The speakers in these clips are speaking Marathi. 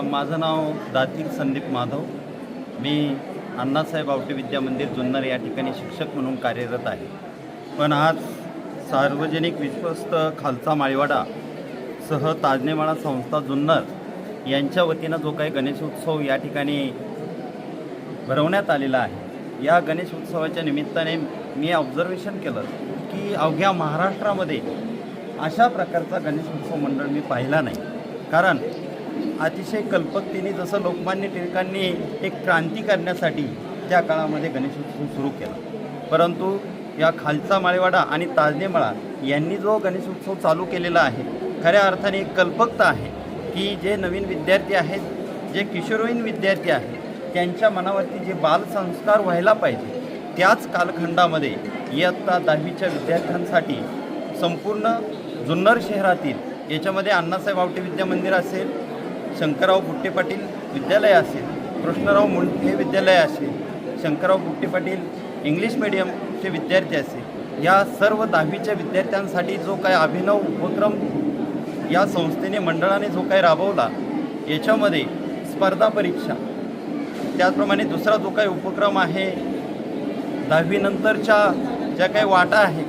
माझं नाव दातिक संदीप माधव. मी अण्णासाहेब आवटे विद्या मंदिर जुन्नर या ठिकाणी शिक्षक म्हणून कार्यरत आहे. पण आज सार्वजनिक विश्वस्त खालचा माळीवाडा सह ताजनेमाळा संस्था जुन्नर यांच्या वतीनं जो काही गणेशोत्सव या ठिकाणी भरवण्यात आलेला आहे. या गणेश उत्सवाच्या निमित्ताने मी ऑब्झर्वेशन केलं की अवघ्या महाराष्ट्रामध्ये अशा प्रकारचा गणेश उत्सव मंडळ मी पाहिला नाही. कारण अतिशय कल्पकतेने जसं लोकमान्य टिळकांनी एक क्रांती करण्यासाठी त्या काळामध्ये गणेश उत्सव सुरू केला. परंतु या खालचा माळेवाडा आणि ताजनेमाळा यांनी जो गणेश उत्सव चालू केलेला आहे खऱ्या अर्थाने एक कल्पकता आहे की जे नवीन विद्यार्थी आहेत जे किशोरवयीन विद्यार्थी आहेत त्यांच्या मनावरती जे बालसंस्कार व्हायला पाहिजे त्याच कालखंडामध्ये इयत्ता दहावीच्या विद्यार्थ्यांसाठी संपूर्ण जुन्नर शहरातील याच्यामध्ये अण्णासाहेब आवटे विद्या मंदिर असेल शंकरराव बुट्टे पाटील विद्यालय असेल कृष्णराव मुंडे विद्यालय असेल शंकरराव बुट्टे पाटील इंग्लिश मिडियमचे विद्यार्थी असेल या सर्व दहावीच्या विद्यार्थ्यांसाठी जो काय अभिनव उपक्रम या संस्थेने मंडळाने जो काही राबवला याच्यामध्ये स्पर्धा परीक्षा त्याचप्रमाणे दुसरा जो काही उपक्रम आहे दहावीनंतरच्या ज्या काही वाटा आहे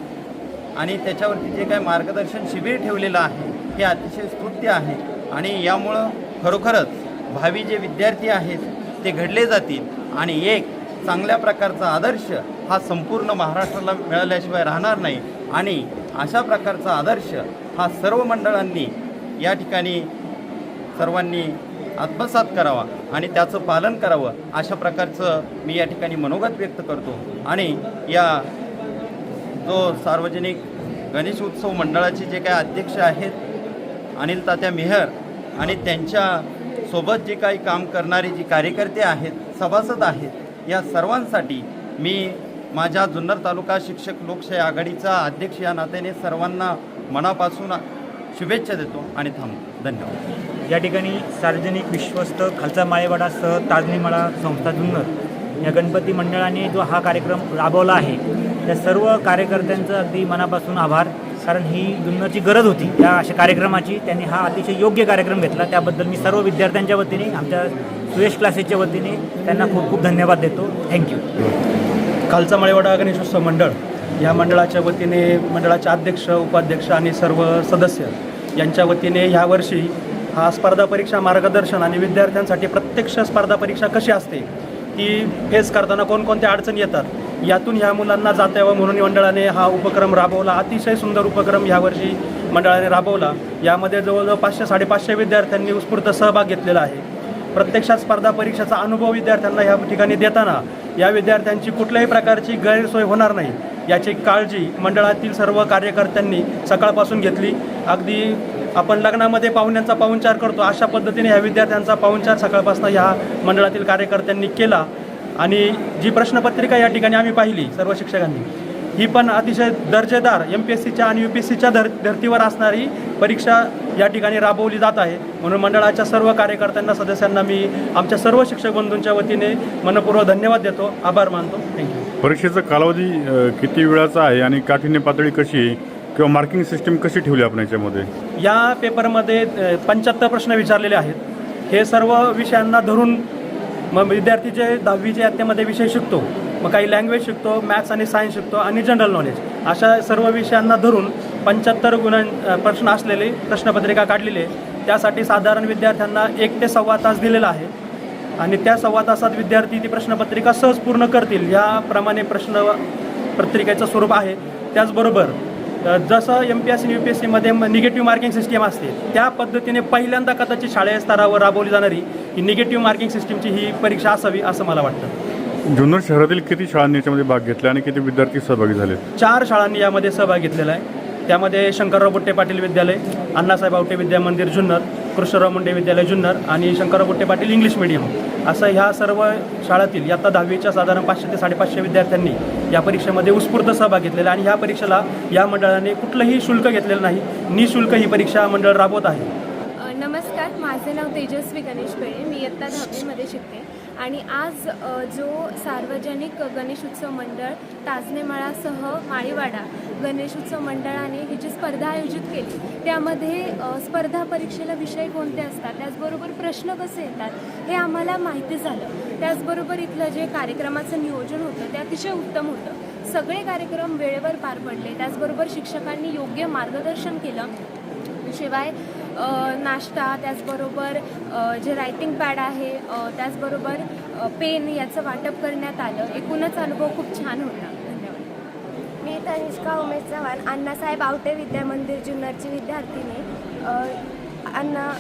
आणि त्याच्यावरती जे काही मार्गदर्शन शिबिर ठेवलेलं आहे हे अतिशय स्तुत्य आहे. आणि यामुळं खरोखरच भावी जे विद्यार्थी आहेत ते घडले जातील. आणि एक चांगल्या प्रकारचा आदर्श हा संपूर्ण महाराष्ट्राला मिळाल्याशिवाय राहणार नाही. आणि अशा प्रकारचा आदर्श हा सर्व मंडळांनी या ठिकाणी सर्वांनी आत्मसात करावा आणि त्याचं पालन करावं अशा प्रकारचं मी या ठिकाणी मनोगत व्यक्त करतो. आणि या जो सार्वजनिक गणेश उत्सव मंडळाचे जे काही अध्यक्ष आहेत अनिल तात्या मेहर आणि त्यांच्यासोबत जे काही काम करणारे जे कार्यकर्ते आहेत सभासद आहेत या सर्वांसाठी मी माझ्या जुन्नर तालुका शिक्षक लोकशाही आघाडीचा अध्यक्ष या नात्याने सर्वांना मनापासून शुभेच्छा देतो आणि थांबतो. धन्यवाद. या ठिकाणी सार्वजनिक विश्वस्त खालचा माळेवाडासह ताजनीमाळा संस्था जुन्नर या गणपती मंडळाने जो हा कार्यक्रम राबवला आहे त्या सर्व कार्यकर्त्यांचं अगदी मनापासून आभार. कारण ही दुनियाची गरज होती. या अशा कार्यक्रमाची त्यांनी हा अतिशय योग्य कार्यक्रम घेतला. त्याबद्दल मी सर्व विद्यार्थ्यांच्या वतीने आमच्या सुयश क्लासेसच्या वतीने त्यांना खूप खूप धन्यवाद देतो. थँक्यू खालचा मळेवाडा गणेशोत्सव मंडळ या मंडळाच्या वतीने मंडळाचे अध्यक्ष उपाध्यक्ष आणि सर्व सदस्य यांच्या वतीने ह्या वर्षी हा स्पर्धा परीक्षा मार्गदर्शन आणि विद्यार्थ्यांसाठी प्रत्यक्ष स्पर्धा परीक्षा कशी असते ती फेस करताना कोणकोणत्या अडचणी येतात यातून ह्या मुलांना जाता यावं म्हणून मंडळाने हा उपक्रम राबवला. अतिशय सुंदर उपक्रम यावर्षी मंडळाने राबवला. यामध्ये जवळजवळ पाचशे साडेपाचशे विद्यार्थ्यांनी उत्स्फूर्त सहभाग घेतलेला आहे. प्रत्यक्षात स्पर्धा परीक्षेचा अनुभव विद्यार्थ्यांना ह्या ठिकाणी देताना या विद्यार्थ्यांची कुठल्याही प्रकारची गैरसोय होणार नाही याची काळजी मंडळातील सर्व कार्यकर्त्यांनी सकाळपासून घेतली. अगदी आपण लग्नामध्ये पाहुण्यांचा पाहुणचार करतो. अशा पद्धतीने ह्या विद्यार्थ्यांचा पाहुणचार सकाळपासून ह्या मंडळातील कार्यकर्त्यांनी केला. आणि जी प्रश्नपत्रिका या ठिकाणी आम्ही पाहिली सर्व शिक्षकांनी ही पण अतिशय दर्जेदार एम पी एस सीच्या आणि यू पी एस सीच्या धर धर्तीवर असणारी परीक्षा या ठिकाणी राबवली जात आहे. म्हणून मंडळाच्या सर्व कार्यकर्त्यांना सदस्यांना मी आमच्या सर्व शिक्षक बंधूंच्या वतीने मनपूर्वक धन्यवाद देतो. आभार मानतो. थँक्यू परीक्षेचा कालावधी किती वेळाचा आहे आणि काठिण्य पातळी कशी आहे? किंवा मार्किंग सिस्टीम कशी ठेवली आपण याच्यामध्ये? या पेपरमध्ये पंच्याहत्तर प्रश्न विचारलेले आहेत. हे सर्व विषयांना धरून मग विद्यार्थी जे दहावीच्या त्यामध्ये विषय शिकतो मग काही लँग्वेज शिकतो मॅथ्स आणि सायन्स शिकतो आणि जनरल नॉलेज अशा सर्व विषयांना धरून पंच्याहत्तर गुणां प्रश्न असलेले प्रश्नपत्रिका काढलेली आहे. त्यासाठी साधारण विद्यार्थ्यांना एक ते सव्वा तास दिलेला आहे. आणि त्या सव्वा तासात विद्यार्थी ती प्रश्नपत्रिका सहज पूर्ण करतील. याप्रमाणे प्रश्न पत्रिकेचं स्वरूप आहे. त्याचबरोबर जसं M P S C U P S सीमध्ये निगेटिव्ह मार्किंग सिस्टीम असते त्या पद्धतीने पहिल्यांदा कदाचित शालेय स्तरावर राबवली जाणारी ही निगेटिव्ह मार्किंग सिस्टीमची ही परीक्षा असावी असं मला वाटतं. जुन्नर शहरातील किती शाळांनी याच्यामध्ये भाग घेतला आणि किती विद्यार्थी सहभागी झाले? चार शाळांनी यामध्ये सहभाग घेतलेला आहे. त्यामध्ये शंकरराव बुट्टे पाटील विद्यालय अण्णासाहेब आवटे विद्या मंदिर जुन्नर कृष्णराव मुंडे विद्यालय जुन्नर आणि शंकरराव गुट्टे पाटील इंग्लिश मिडियम असं ह्या सर्व शाळातील इयत्ता दहावीच्या साधारण पाचशे ते साडेपाचशे विद्यार्थ्यांनी या परीक्षेमध्ये उत्स्फूर्त सहभाग घेतलेला आहे. आणि ह्या परीक्षेला या मंडळाने कुठलंही शुल्क घेतलेलं नाही. निशुल्क ही परीक्षा मंडळ राबवत आहे. नमस्कार. माझे नाव तेजस्वी गणेश पेळे मी इयत्ता दहावीमध्ये शिकते. आणि आज जो सार्वजनिक गणेश उत्सव मंडळ ताजनेमाळासह माळीवाडा गणेश उत्सव मंडळाने ही जी स्पर्धा आयोजित केली त्यामध्ये स्पर्धा परीक्षेला विषय कोणते असतात त्याचबरोबर प्रश्न कसे येतात हे आम्हाला माहिती झालं. त्याचबरोबर इथलं जे कार्यक्रमाचं नियोजन होतं ते अतिशय उत्तम होतं. सगळे कार्यक्रम वेळेवर पार पडले. त्याचबरोबर शिक्षकांनी योग्य मार्गदर्शन केलं. शिवाय नाश्ता त्याचबरोबर जे रायटिंग पॅड आहे त्याचबरोबर पेन याचं वाटप करण्यात आलं. एकूणच अनुभव खूप छान होता. धन्यवाद. मी तनिष्का उमेश चव्हाण अण्णासाहेब आवटे विद्यामंदिर जुन्नरची विद्यार्थिनी. अण्णा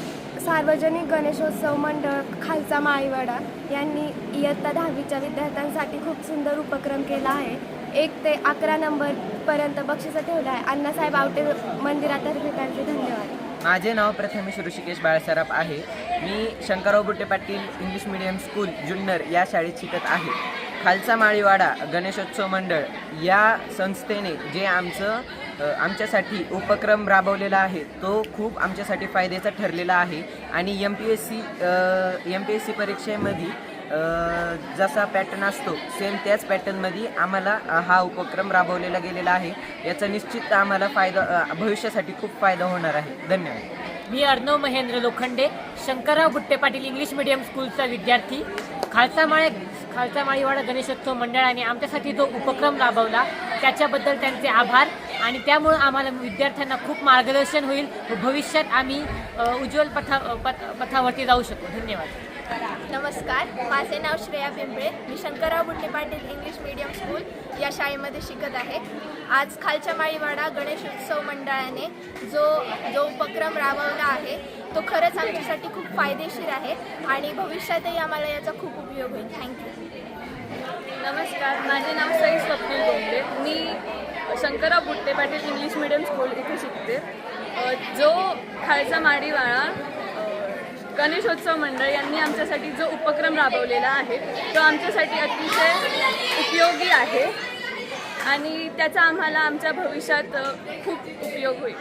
सार्वजनिक गणेशोत्सव मंडळ खालचा माळीवाडा यांनी इयत्ता दहावीच्या विद्यार्थ्यांसाठी खूप सुंदर उपक्रम केला आहे. एक ते अकरा नंबरपर्यंत बक्षिसं ठेवलं आहे. अण्णासाहेब आवटे मंदिरातर्फे त्यांचे धन्यवाद. माझे नाव प्रथमेश ऋषिकेश बाळसराफ आहे. मी Shankarrao Butte Patil English medium school Junnar या शाळेत शिकत आहे. खालचा माळीवाडा गणेशोत्सव मंडळ या संस्थेने जे आमचं आमच्यासाठी उपक्रम राबवलेला आहे तो खूप आमच्यासाठी फायद्याचा ठरलेला आहे. आणि M P S C M P S C परीक्षेमध्ये जसा पॅटर्न असतो सेम त्याच पॅटर्नमध्ये आम्हाला हा उपक्रम राबवलेला गेलेला आहे. याचा निश्चित आम्हाला फायदा भविष्यासाठी खूप फायदा होणार आहे. धन्यवाद. मी अर्णव महेंद्र लोखंडे शंकरराव गुट्टे पाटील इंग्लिश मिडियम स्कूलचा विद्यार्थी. खालसा माळे खालसा माळीवाडा गणेशोत्सव मंडळाने आमच्यासाठी जो उपक्रम राबवला त्याच्याबद्दल त्यांचे आभार. आणि त्यामुळं आम्हाला विद्यार्थ्यांना खूप मार्गदर्शन होईल व भविष्यात आम्ही उज्ज्वल पथा पथ पथावरती जाऊ शकतो धन्यवाद. नमस्कार माझे नाव श्रेया पिंपळे. मी Shankarrao Butte Patil English medium school या शाळेमध्ये शिकत आहे. आज खालच्या माळीवाडा गणेशोत्सव मंडळाने जो जो उपक्रम राबवला आहे तो खरंच आमच्यासाठी खूप फायदेशीर आहे आणि भविष्यातही आम्हाला याचा खूप उपयोग होईल. थँक्यू नमस्कार माझे नाव सई स्वप्नील बोंबले मी Shankarrao Butte Patil English medium school इथे शिकते. जो खालचा माळीवाडा गणेशोत्सव मंडळ यांनी आमच्यासाठी जो उपक्रम राबवलेला आहे तो आमच्यासाठी अतिशय उपयोगी आहे आणि त्याचा आम्हाला आमच्या भविष्यात खूप उपयोग होईल.